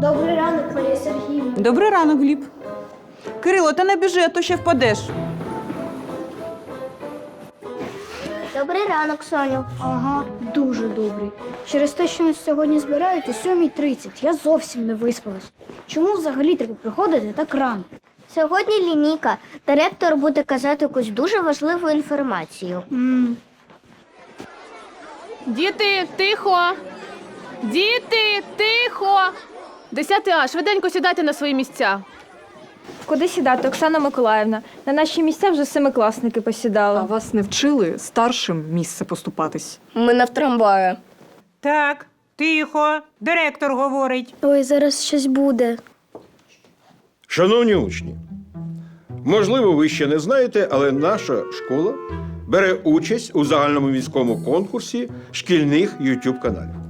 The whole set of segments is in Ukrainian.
Добрий ранок, Марія Сергіївна. Добрий ранок, Гліб. Кирило, та не біжи, а то ще впадеш. Добрий ранок, Соню. Ага, дуже добрий. Через те, що нас сьогодні збирають о 7.30, я зовсім не виспалась. Чому взагалі треба приходити так рано? Сьогодні лінійка. Директор буде казати якусь дуже важливу інформацію. м Діти, тихо! Діти, тихо! Десятий А, швиденько сідайте на свої місця. Куди сідати, Оксана Миколаївна? На наші місця вже семикласники посідали. А вас не вчили старшим місце поступатись? Ми не в трамваї. Так, тихо, директор говорить. Ой, зараз щось буде. Шановні учні, можливо, ви ще не знаєте, але наша школа бере участь у загальному міському конкурсі шкільних youtube каналів.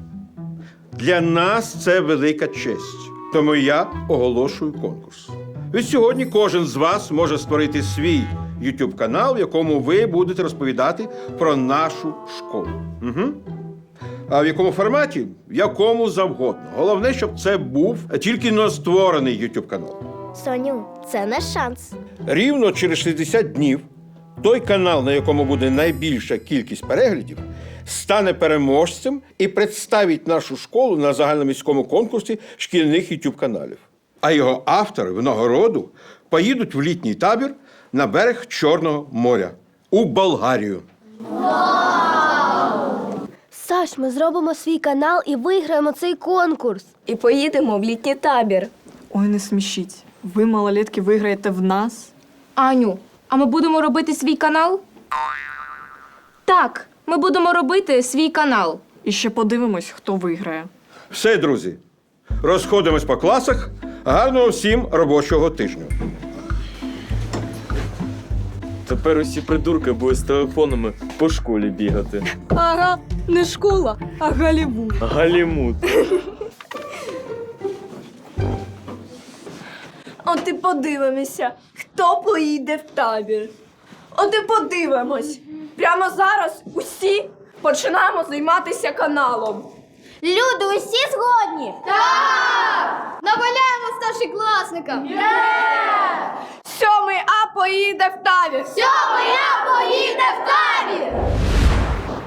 Для нас це велика честь, тому я оголошую конкурс. Від сьогодні кожен з вас може створити свій youtube канал, в якому ви будете розповідати про нашу школу. Угу. А в якому форматі? В якому завгодно. Головне, щоб це був тільки но створений youtube канал. Соню, це наш шанс. Рівно через 60 днів той канал, на якому буде найбільша кількість переглядів, стане переможцем і представить нашу школу на загальноміському конкурсі шкільних youtube каналів. А його автори в нагороду поїдуть в літній табір на берег Чорного моря у Болгарію. Саш, ми зробимо свій канал і виграємо цей конкурс. І поїдемо в літній табір. Ой, не смішіть. Ви, малолетки, виграєте в нас? Аню, а ми будемо робити свій канал? Так, ми будемо робити свій канал. І ще подивимось, хто виграє. Все, друзі, розходимось по класах. Гарного всім робочого тижня. Тепер усі придурки будуть з телефонами по школі бігати. Ага, не школа, а Голлівуд. Галімут. От і подивимося, хто поїде в табір. От і подивимось. Прямо зараз усі починаємо займатися каналом. Люди, усі згодні? Наваляємо старшокласникам! Сьомий А поїде в табір.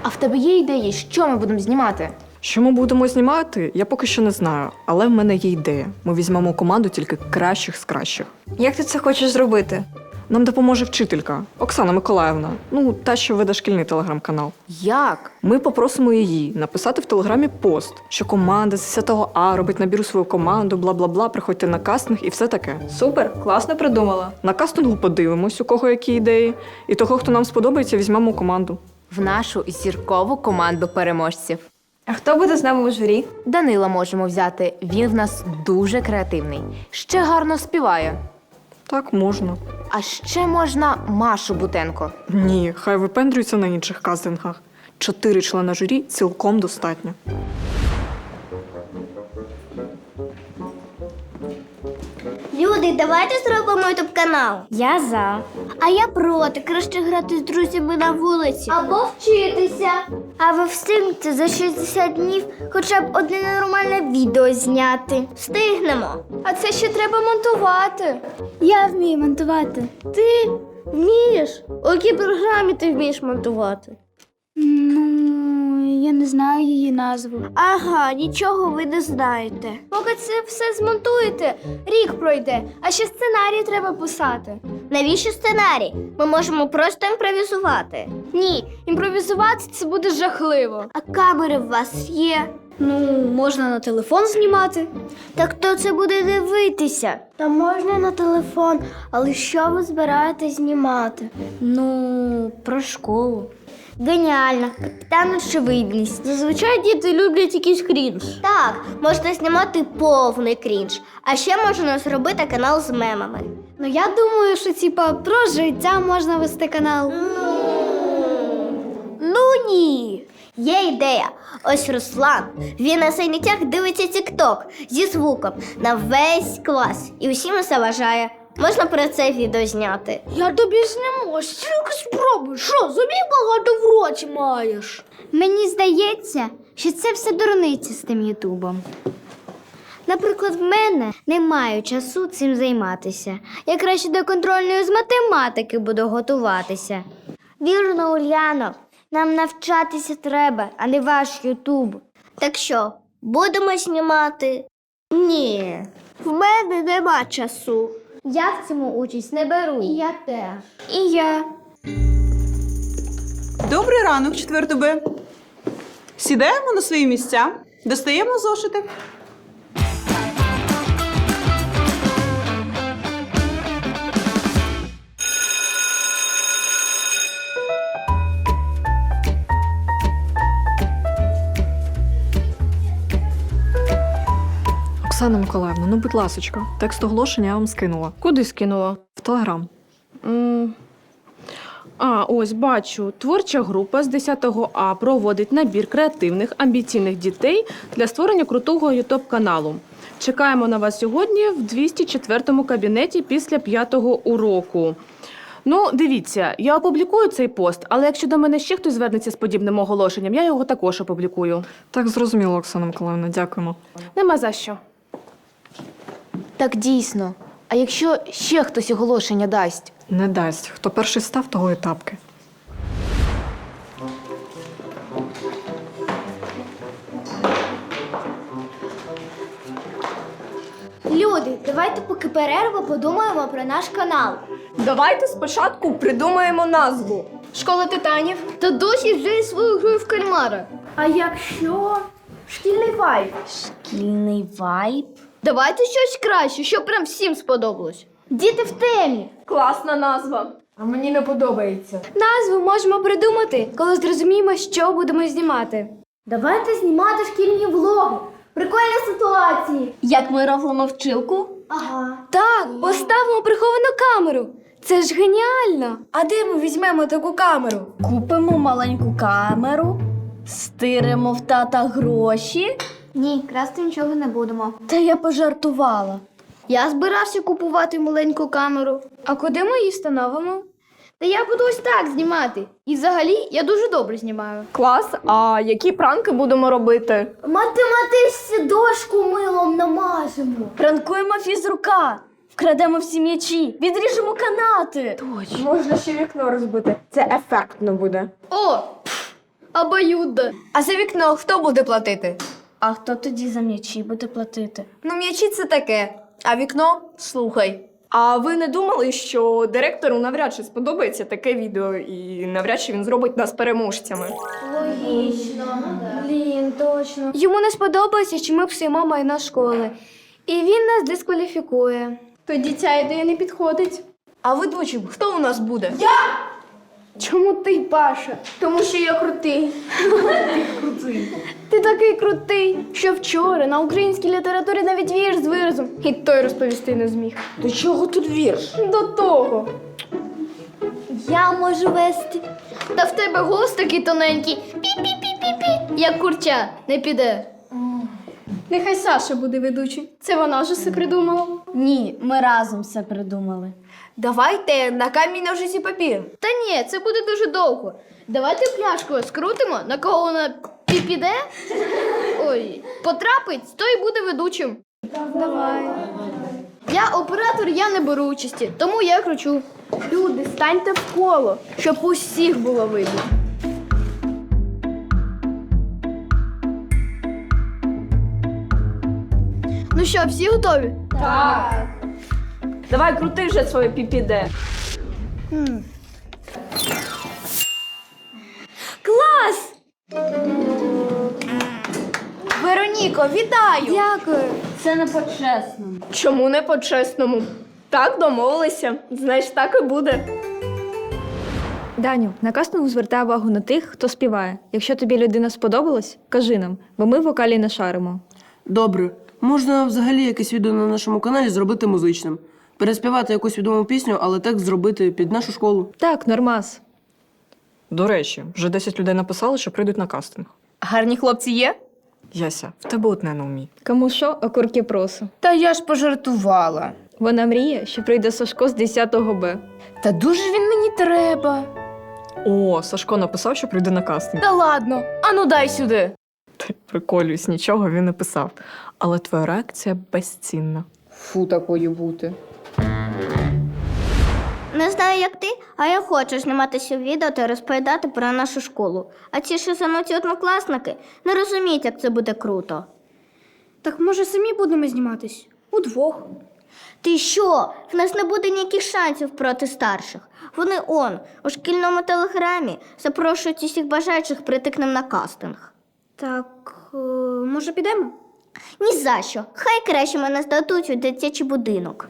А в тебе є ідеї, що ми будемо знімати? Що ми будемо знімати, я поки що не знаю, але в мене є ідея. Ми візьмемо команду тільки кращих з кращих. Як ти це хочеш зробити? Нам допоможе вчителька Оксана Миколаївна, ну та, що веде шкільний телеграм-канал. Як? Ми попросимо її написати в телеграмі пост, що команда з 10 А робить набір у свою команду, бла бла бла, приходьте на кастинг і все таке. Супер, класно придумала. На кастингу подивимось, у кого які ідеї, і того, хто нам сподобається, візьмемо у команду. В нашу зіркову команду переможців. А хто буде з нами у журі? Данила можемо взяти. Він в нас дуже креативний. Ще гарно співає. Так можна. А ще можна Машу Бутенко. Ні, хай випендрюється на інших кастингах. Чотири члена журі цілком достатньо. Люди, давайте зробимо ютуб канал. Я за. А я проти, краще грати з друзями на вулиці. Або вчитися. А ви встигнете за 60 днів хоча б одне нормальне відео зняти. Встигнемо. А це ще треба монтувати. Я вмію монтувати. Ти вмієш? У якій програмі ти вмієш монтувати? Ну, я не знаю її назву. Ага, нічого ви не знаєте. Поки це все змонтуєте, рік пройде, а ще сценарій треба писати. Навіщо сценарій? Ми можемо просто імпровізувати. Ні, імпровізувати це буде жахливо. А камери в вас є. Ну, можна на телефон знімати. Так хто це буде дивитися? Та можна на телефон, але що ви збираєтесь знімати? Ну, про школу. Геніально, капітан очевидність. Зазвичай діти люблять якийсь крінж. Так, можна знімати повний крінж. А ще можна зробити канал з мемами. Ну я думаю, що типа про життя можна вести канал. Ну ні. Є ідея. Ось Руслан. Він на заняттях дивиться тік-ток зі звуком на весь клас і усім заважає. Можна про це відео зняти. Я тобі зніму, стільки спробуй. Що, зубів багато в роті маєш? Мені здається, що це все дурниці з тим Ютубом. Наприклад, в мене немає часу цим займатися. Я краще до контрольної з математики буду готуватися. Вірно, Ульяно, нам навчатися треба, а не ваш Ютуб. Так що, будемо знімати? Ні, в мене нема часу. Я в цьому участь не беру. І я теж. І я. Добрий ранок, 4 Б. Сідаємо на свої місця, достаємо зошити. Оксана Миколаївна, ну будь ласочка, текст оголошення я вам скинула. Куди скинула? В телеграм. М. А, ось бачу. Творча група з 10 А проводить набір креативних амбіційних дітей для створення крутого ютуб каналу. Чекаємо на вас сьогодні в 204 кабінеті після п'ятого уроку. Ну, дивіться, я опублікую цей пост, але якщо до мене ще хтось звернеться з подібним оголошенням, я його також опублікую. Так зрозуміло, Оксана Миколаївна, дякуємо. Нема за що. Так дійсно. А якщо ще хтось оголошення дасть? Не дасть. Хто перший став, того і тапки. Люди, давайте поки перерва подумаємо про наш канал. Давайте спочатку придумаємо назву. Школа титанів. Та досі вже свою грою в кальмара. А якщо шкільний вайб? Шкільний вайб. Давайте щось краще, щоб прям всім сподобалось. Діти в темі. Класна назва. А мені не подобається. Назву можемо придумати, коли зрозуміємо, що будемо знімати. Давайте знімати шкільні влоги. Прикольні ситуації. Як ми робимо вчилку? Ага. Так, поставимо приховану камеру. Це ж геніально. А де ми візьмемо таку камеру? Купимо маленьку камеру, стиримо в тата гроші. Ні, красти нічого не будемо. Та я пожартувала. Я збирався купувати маленьку камеру. А куди ми її встановимо? Та я буду ось так знімати. І взагалі я дуже добре знімаю. Клас, а які пранки будемо робити? Математичці дошку милом намажемо. Пранкуємо фізрука. Вкрадемо всі м'ячі, відріжемо канати. Можна ще вікно розбити. Це ефектно буде. О! пф, Обоюдо. А за вікно хто буде платити? А хто тоді за м'ячі буде платити? Ну, м'ячі це таке. А вікно слухай. А ви не думали, що директору навряд чи сподобається таке відео, і навряд чи він зробить нас переможцями? Логічно, Блін, точно. Йому не сподобається, що ми псуємо майно школи. І він нас дискваліфікує. Тоді ця ідея не підходить. А ведучим хто у нас буде? Чому ти, Паша? Тому що я крутий. ти крутий. Ти такий крутий, що вчора на українській літературі навіть вірш з виразом. І той розповісти не зміг. До чого тут вірш? До того. Я можу вести. Та в тебе голос такий тоненький. Пі-пі-пі-пі-пі. Як курча, не піде. Нехай Саша буде ведучий. Це вона ж все придумала. Ні, ми разом все придумали. Давайте на камінь ножиці папір. Та ні, це буде дуже довго. Давайте пляшку скрутимо, на кого вона пі- піде. Ой, потрапить, той буде ведучим. Давай. Я оператор, я не беру участі, тому я кручу. Люди, станьте в коло, щоб усіх було видно. Ну що, всі готові? Давай крути вже своє піпіде. Клас! Вероніко, вітаю! Дякую. Це не по-чесному. Чому не по-чесному? Так домовилися. Знаєш, так і буде. Даню, на кастингу звертай увагу на тих, хто співає. Якщо тобі людина сподобалась, кажи нам, бо ми вокалі не шаримо. Добре. Можна взагалі якесь відео на нашому каналі зробити музичним. Переспівати якусь відому пісню, але текст зробити під нашу школу. Так, нормас. До речі, вже 10 людей написали, що прийдуть на кастинг. Гарні хлопці є? Яся, в тебе одне на умі. Кому що, окурки просу. Та я ж пожартувала. Вона мріє, що прийде Сашко з 10 Б. Та дуже він мені треба. О, Сашко написав, що прийде на кастинг. Та ладно, ану дай сюди. Та й Приколююсь, нічого він не писав. Але твоя реакція безцінна. Фу, такою бути. Не знаю, як ти, а я хочу зніматися в відео та розповідати про нашу школу. А ці шизануті однокласники не розуміють, як це буде круто. Так може самі будемо зніматись? Удвох. Ти що? В нас не буде ніяких шансів проти старших. Вони он, у шкільному телеграмі запрошують усіх бажаючих прийти к нам на кастинг. Так, е, може підемо? Ні за що. Хай краще мене здадуть у дитячий будинок.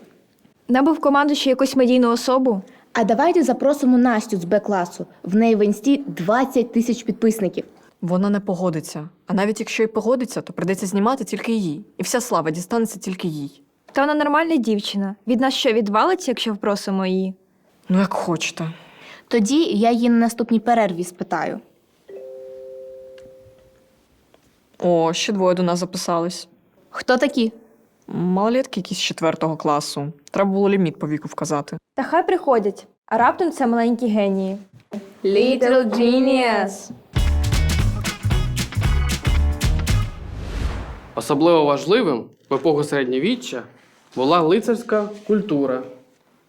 Би в команду ще якусь медійну особу. А давайте запросимо Настю з Б-класу. В неї в інсті 20 тисяч підписників. Вона не погодиться. А навіть якщо й погодиться, то прийдеться знімати тільки її. І вся слава дістанеться тільки їй. Та вона нормальна дівчина. Від нас що відвалиться, якщо впросимо її? Ну, як хочете. Тоді я її на наступній перерві спитаю. О, ще двоє до нас записались. Хто такі? Малолетки якісь четвертого класу. Треба було ліміт по віку вказати. Та хай приходять. А раптом це маленькі генії. Little genius. Особливо важливим в епоху середньовіччя була лицарська культура,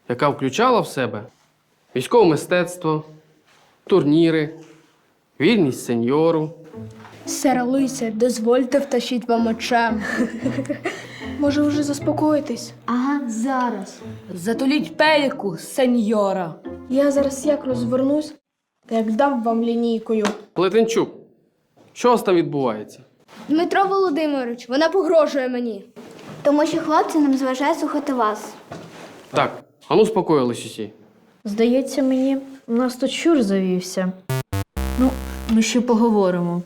яка включала в себе військове мистецтво, турніри, вільність сеньору, Сер лицар, дозвольте втащить вам очем. Може, вже заспокоїтесь? Ага, зараз. Затуліть пельку, сеньора. Я зараз як розвернусь, та як дам вам лінійкою. Плетенчук. Що у вас там відбувається? Дмитро Володимирович, вона погрожує мені. Тому що хлопці нам зважають слухати вас. Так, ану спокоїлись усі. Здається мені, у нас тут щур завівся. Ну, ми ще поговоримо.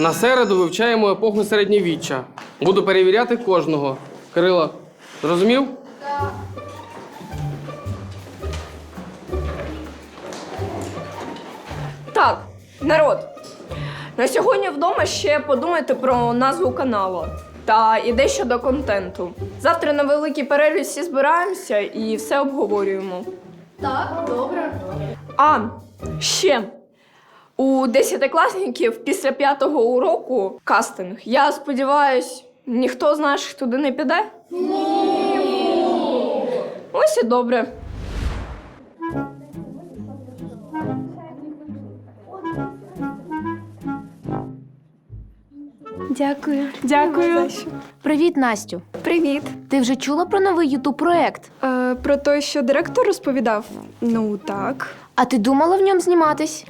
На середу вивчаємо епоху середньовіччя. Буду перевіряти кожного. Кирило, зрозумів? Так, народ. На сьогодні вдома ще подумайте про назву каналу та і дещо до контенту. Завтра на великій перерві всі збираємося і все обговорюємо. Так, добре. А ще у десятикласників після п'ятого уроку кастинг. Я сподіваюсь, ніхто з наших туди не піде? Ні. Ось і добре. Дякую. Дякую. Привіт, Настю. Привіт. Ти вже чула про новий ютуб проект? Е, про той, що директор розповідав? Ну так. А ти думала в ньому зніматись?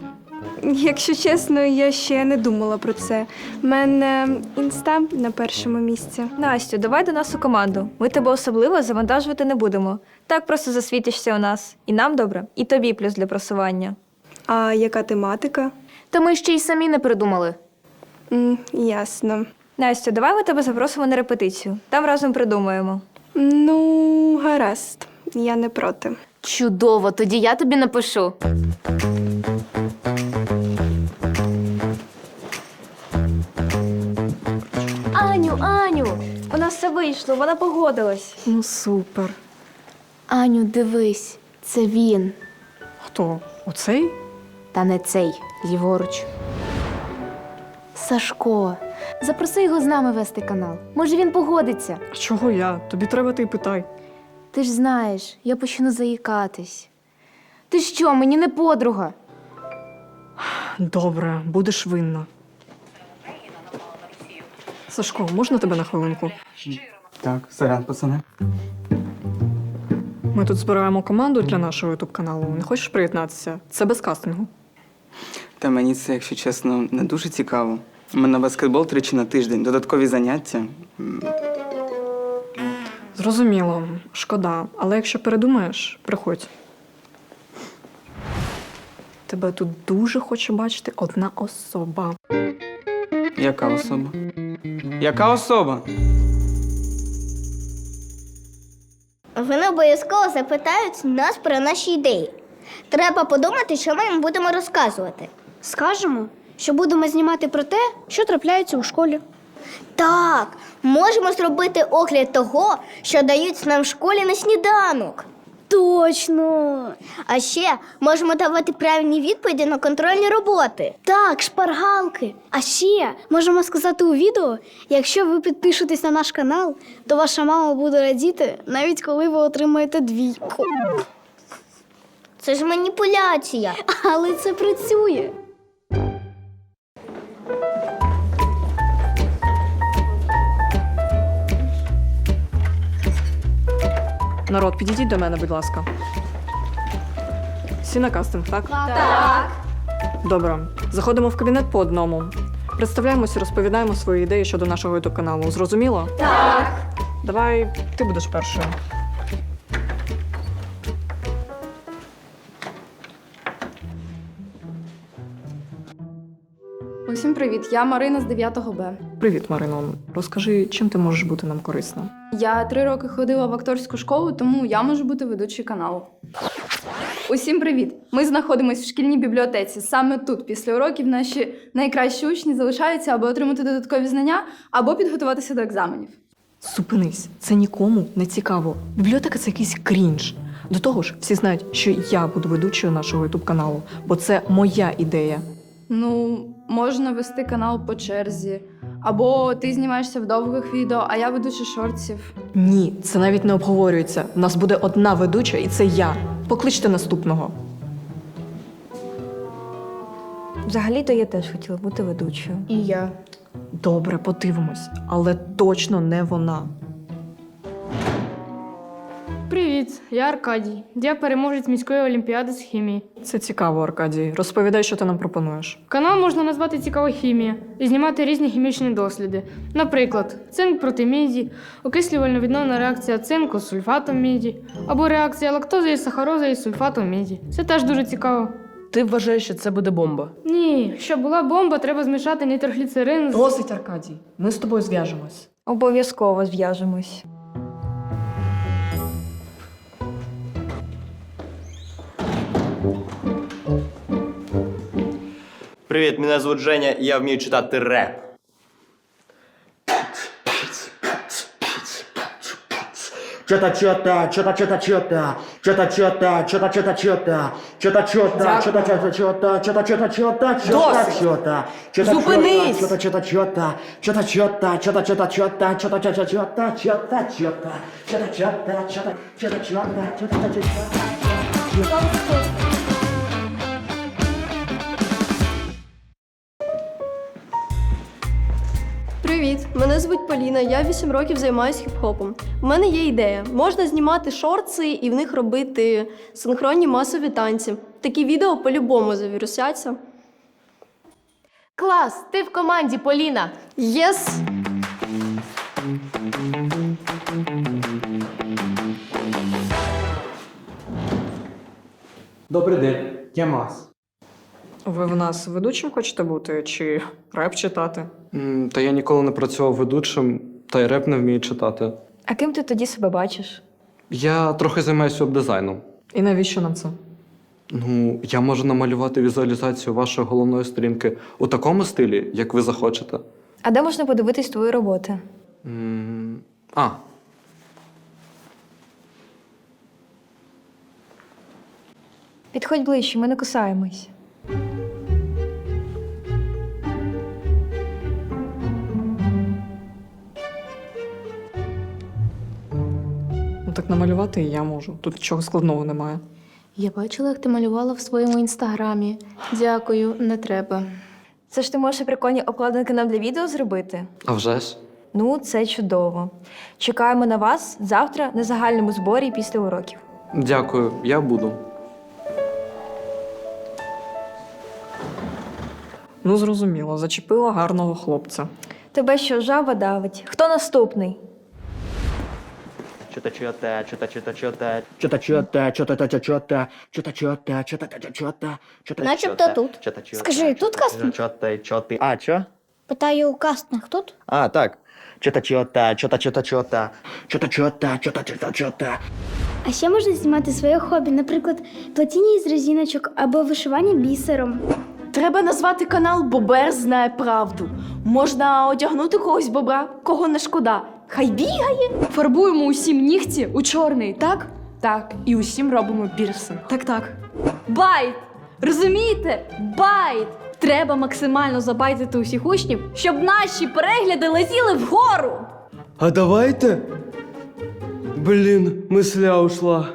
Якщо чесно, я ще не думала про це. У мене інста на першому місці. Настю, давай до нас у команду. Ми тебе особливо завантажувати не будемо. Так просто засвітишся у нас. І нам добре, і тобі плюс для просування. А яка тематика? Та ми ще й самі не придумали. М, ясно. Настю, давай ми тебе запросимо на репетицію. Там разом придумаємо. Ну, гаразд, я не проти. Чудово, тоді я тобі напишу. Аню! У нас все вийшло, вона погодилась. Ну, супер. Аню, дивись, це він. Хто? Оцей? Та не цей, ліворуч. Сашко, запроси його з нами вести канал. Може, він погодиться. А чого я? Тобі треба ти й питай. Ти ж знаєш, я почну заїкатись. Ти що, мені не подруга? Добре, будеш винна. Сашко, можна тебе на хвилинку? Так, сорян, пацани. Ми тут збираємо команду для нашого ютуб каналу. Не хочеш приєднатися? Це без кастингу. Та мені це, якщо чесно, не дуже цікаво. У мене баскетбол тричі на тиждень, додаткові заняття. Зрозуміло, шкода. Але якщо передумаєш, приходь. Тебе тут дуже хоче бачити одна особа. Яка особа? Яка особа? Вони обов'язково запитають нас про наші ідеї. Треба подумати, що ми їм будемо розказувати. Скажемо, що будемо знімати про те, що трапляється у школі. Так, можемо зробити огляд того, що дають нам в школі на сніданок. Точно. А ще можемо давати правильні відповіді на контрольні роботи. Так, шпаргалки. А ще можемо сказати у відео, якщо ви підпишетесь на наш канал, то ваша мама буде радіти, навіть коли ви отримаєте двійку. Це ж маніпуляція. Але це працює. Народ, підійдіть до мене, будь ласка. Всі на кастинг, так? Так. Добре. Заходимо в кабінет по одному. Представляємося, розповідаємо свої ідеї щодо нашого youtube каналу. Зрозуміло? Так. Давай ти будеш першою. Привіт! Я Марина з 9 Б. Привіт, Марино. Розкажи, чим ти можеш бути нам корисна? Я три роки ходила в акторську школу, тому я можу бути ведучою каналу. Усім привіт! Ми знаходимося в шкільній бібліотеці. Саме тут, після уроків, наші найкращі учні залишаються, аби отримати додаткові знання, або підготуватися до екзаменів. Зупинись, це нікому не цікаво. Бібліотека це якийсь крінж. До того ж, всі знають, що я буду ведучою нашого youtube каналу, бо це моя ідея. Ну, можна вести канал по черзі, або ти знімаєшся в довгих відео, а я ведуча шортсів. Ні, це навіть не обговорюється. У нас буде одна ведуча, і це я. Покличте наступного. Взагалі-то я теж хотіла бути ведучою. І я. Добре, подивимось, але точно не вона. Привіт, я Аркадій. Я переможець міської олімпіади з хімії. Це цікаво, Аркадій. Розповідай, що ти нам пропонуєш. Канал можна назвати Цікава хімія і знімати різні хімічні досліди. Наприклад, цинк проти міді, окислювально відновна реакція цинку з сульфатом міді, або реакція лактози і сахарози із сульфатом міді. Це теж дуже цікаво. Ти вважаєш, що це буде бомба? Ні, щоб була бомба, треба змішати нітрогліцерин з. Досить, Аркадій. Ми з тобою зв'яжемось. Обов'язково зв'яжемось. Привіт, мене звуть Женя, і я вмію читати реп. Чота чота, чота чота чота, чота чота, чота чота чота, чота чота, чота чота чота, чота чота чота, чота чота, чота Зупинись! чота чота чота, чота чота, чота чота чота, чота чота чота, чота чота, чота чота, чота чота чота, чота чота. Привіт, мене звуть Поліна. Я 8 років займаюся хіп-хопом. У мене є ідея: можна знімати шорти і в них робити синхронні масові танці. Такі відео по-любому завірусяться. Клас, ти в команді, Поліна. Єс! Добрий день, я Мас. Ви в нас ведучим хочете бути чи реп читати? Та я ніколи не працював ведучим, та й реп не вмію читати. А ким ти тоді себе бачиш? Я трохи займаюся веб-дизайном. І навіщо нам це? Ну, я можу намалювати візуалізацію вашої головної сторінки у такому стилі, як ви захочете. А де можна подивитись твої роботи? М, А, Підходь ближче, ми не кусаємось. Ну так намалювати і я можу. Тут нічого складного немає. Я бачила, як ти малювала в своєму інстаграмі. Дякую, не треба. Це ж ти можеш прикольні обкладинки нам для відео зробити? а вже ж. Ну, це чудово. Чекаємо на вас завтра на загальному зборі після уроків. Дякую, я буду. Ну, зрозуміло, зачепила гарного хлопця. Тебе що, жаба давить? Хто наступний? Чота чота, чота чота чота, Чота чота, чота чота чота, чота чота, чота чота чота, чота Начебто тут. Скажи, тут кастинг? Чота, чоти. А, чо? Питаю, кастинг тут? А, так. Чота чота, чота чота чота. чота чота, чота чота чота. А ще можна знімати своє хобі, наприклад, платіння із резиночок або вишивання бісером. Треба назвати канал Бобер знає правду. Можна одягнути когось бобра, кого не шкода. Хай бігає. Фарбуємо усім нігті у чорний, так? Так, і усім робимо пірсинг. Так, так. Байт! Розумієте? Байт! Треба максимально забайтити усіх учнів, щоб наші перегляди летіли вгору. А давайте. Блін, мисля ушла.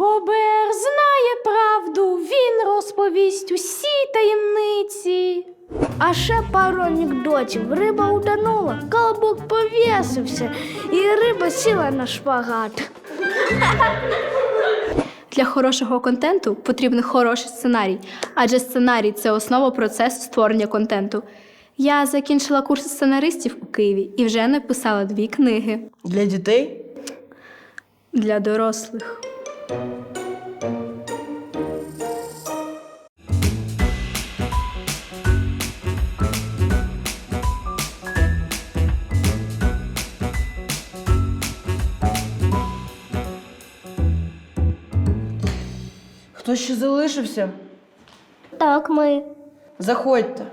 Бобер знає правду, він розповість усі таємниці. А ще пару анекдотів. Риба утонула, колобок повісився, і риба сіла на шпагат. Для хорошого контенту потрібен хороший сценарій, адже сценарій це основа процесу створення контенту. Я закінчила курси сценаристів у Києві і вже написала дві книги Для дітей? для дорослих. Хто ще залишився? Так, ми. Заходьте.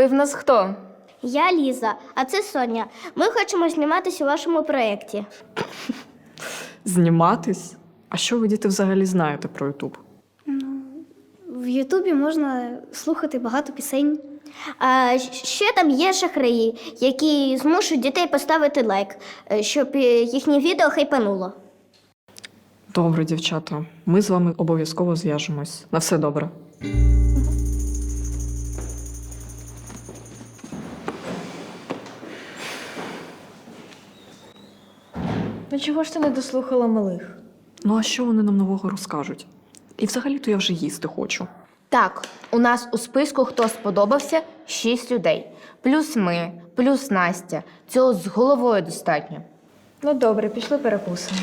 Ви в нас хто? Я Ліза, а це Соня. Ми хочемо зніматися у вашому проєкті. Зніматись? А що ви діти взагалі знаєте про Ютуб? В Ютубі можна слухати багато пісень. А ще там є шахраї, які змушують дітей поставити лайк, е, щоб е, їхнє відео хайпануло. Добре, дівчата. Ми з вами обов'язково зв'яжемось. На все добре. Ну чого ж ти не дослухала малих? Ну а що вони нам нового розкажуть? І взагалі-то я вже їсти хочу. Так, у нас у списку хто сподобався шість людей. Плюс ми, плюс Настя. Цього з головою достатньо. Ну добре, пішли перекусимо.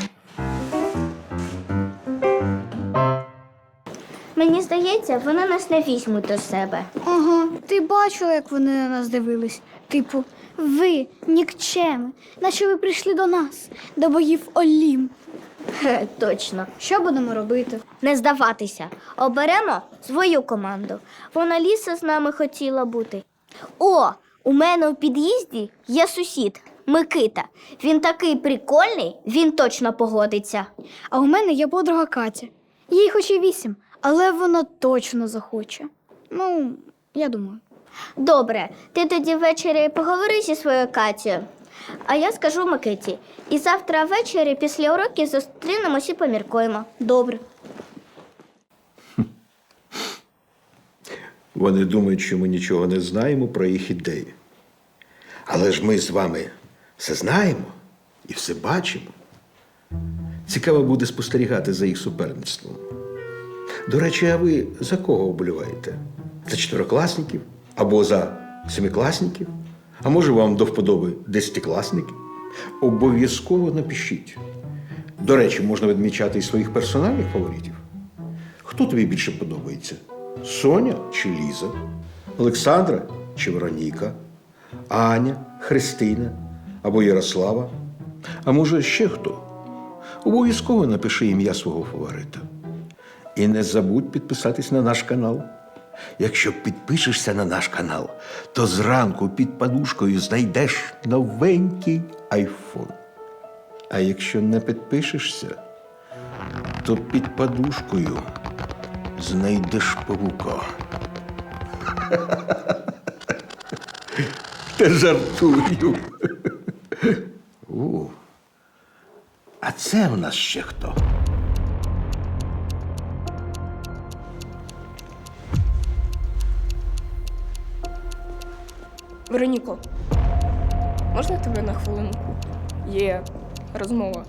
Мені здається, вони нас не візьмуть до себе. Ага, ти бачила, як вони на нас дивились. Типу, ви нікчеми, наче ви прийшли до нас, до богів Олім. Хе, точно. Що будемо робити? Не здаватися. Оберемо свою команду. Вона ліса з нами хотіла бути. О, у мене у під'їзді є сусід Микита. Він такий прикольний, він точно погодиться. А у мене є подруга Катя. Їй хоч і вісім, але вона точно захоче. Ну, я думаю. Добре, ти тоді ввечері поговори зі своєю Катєю. А я скажу Микиті. І завтра ввечері після уроків зустрінемось і поміркуємо. Добре. Вони думають, що ми нічого не знаємо про їх ідеї. Але ж ми з вами все знаємо і все бачимо. Цікаво буде спостерігати за їх суперництвом. До речі, а ви за кого вболіваєте? За чотирикласників або за семикласників? А може вам до вподоби десятикласники? Обов'язково напишіть. До речі, можна відмічати і своїх персональних фаворитів. Хто тобі більше подобається? Соня чи Ліза? Олександра чи Вероніка? Аня, Христина або Ярослава? А може ще хто? Обов'язково напиши ім'я свого фаворита. І не забудь підписатись на наш канал. Якщо підпишешся на наш канал, то зранку під подушкою знайдеш новенький айфон. А якщо не підпишешся, то під подушкою знайдеш павука. Та жартую. О, а це у нас ще хто? Вероніко, можна тебе на хвилинку? Є розмова.